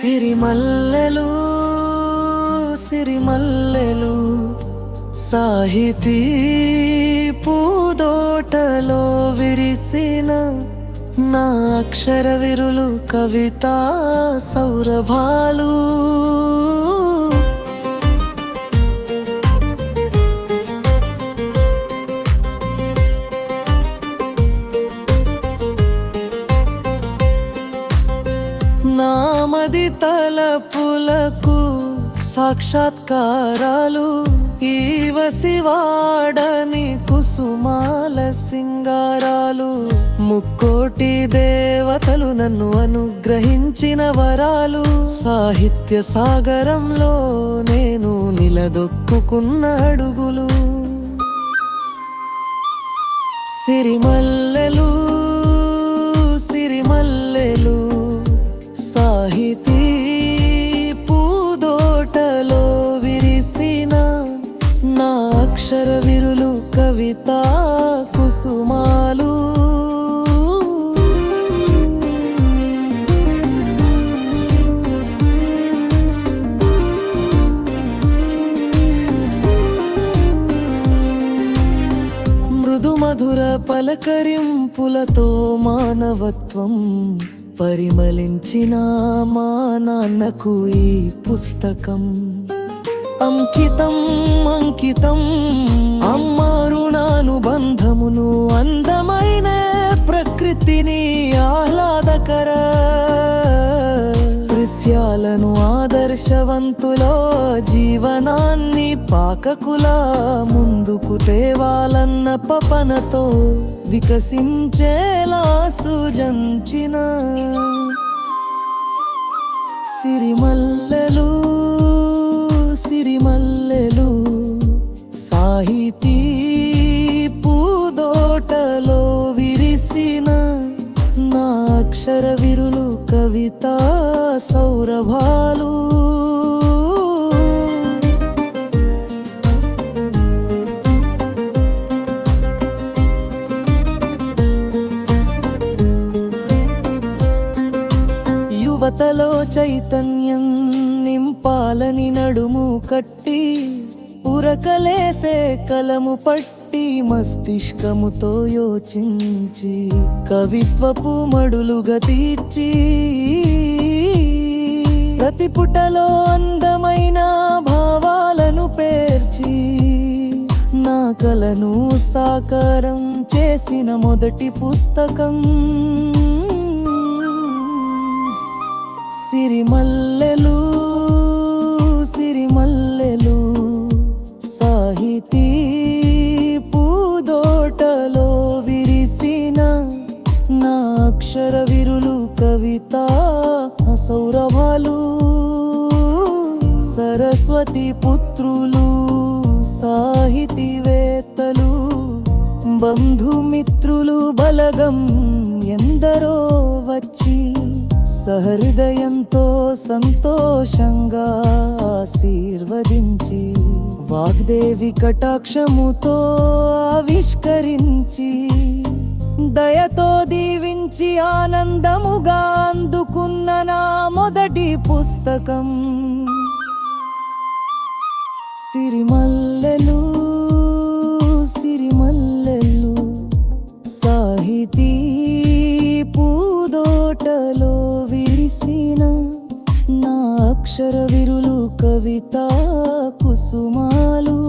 సిరిమల్లెలు సిరిమల్లెలు సాహితీ పూదోటలో విరిసిన నా అక్షర విరులు కవితా సౌరభాలు. నామది తలపులకు సాక్షాత్కారాలు. ఈవ శివాడని కుసుమాల సింగారాలు. ముక్కోటి దేవతలు నన్ను అనుగ్రహించిన వరాలు. సాహిత్య సాగరంలో నేను నిలదొక్కుకున్న అడుగులు. సిరిమల్లెలు సిరిమల్ల కవితా కుసుమాలు. మృదు మధుర పలకరింపులతో మానవత్వం పరిమళించిన మా నాన్నకు ఈ పుస్తకం. అంకితం అంకితం శక్తిని ఆహ్లాదకర. దృశ్యాలను ఆదర్శవంతులో జీవనాన్ని పాకకుల ముందుకు తేవాలన్న పపనతో వికసించేలా సృజించిన సిరిమల్లెలు అక్షర విరులు కవితా సౌరభాలు. యువతలో చైతన్యం నింపాలని నడుము కట్టి ఉరకలేసే కలము పట్టి మస్తిష్కముతో యోచించి కవిత్వపు మడులుగా తీర్చి ప్రతి పుటలో అందమైన భావాలను పేర్చి నా కలను సాకారం చేసిన మొదటి పుస్తకం. సిరిమల్లెలు అక్షర విరులు కవితా సౌరభాలు సరస్వతి పుత్రులు సాహితీవేత్తలు బంధుమిత్రులు బలగం ఎందరో వచ్చి సహృదయంతో సంతోషంగా ఆశీర్వదించి వాగ్దేవి కటాక్షముతో ఆవిష్కరించి దయతో దీవించి ఆనందముగా అందుకున్న నా మొదటి పుస్తకం. సిరిమల్లెలు సిరిమల్లెలు సాహితీ పూదోటలో విరిసిన నా అక్షర విరులు కవితా కుసుమాలు.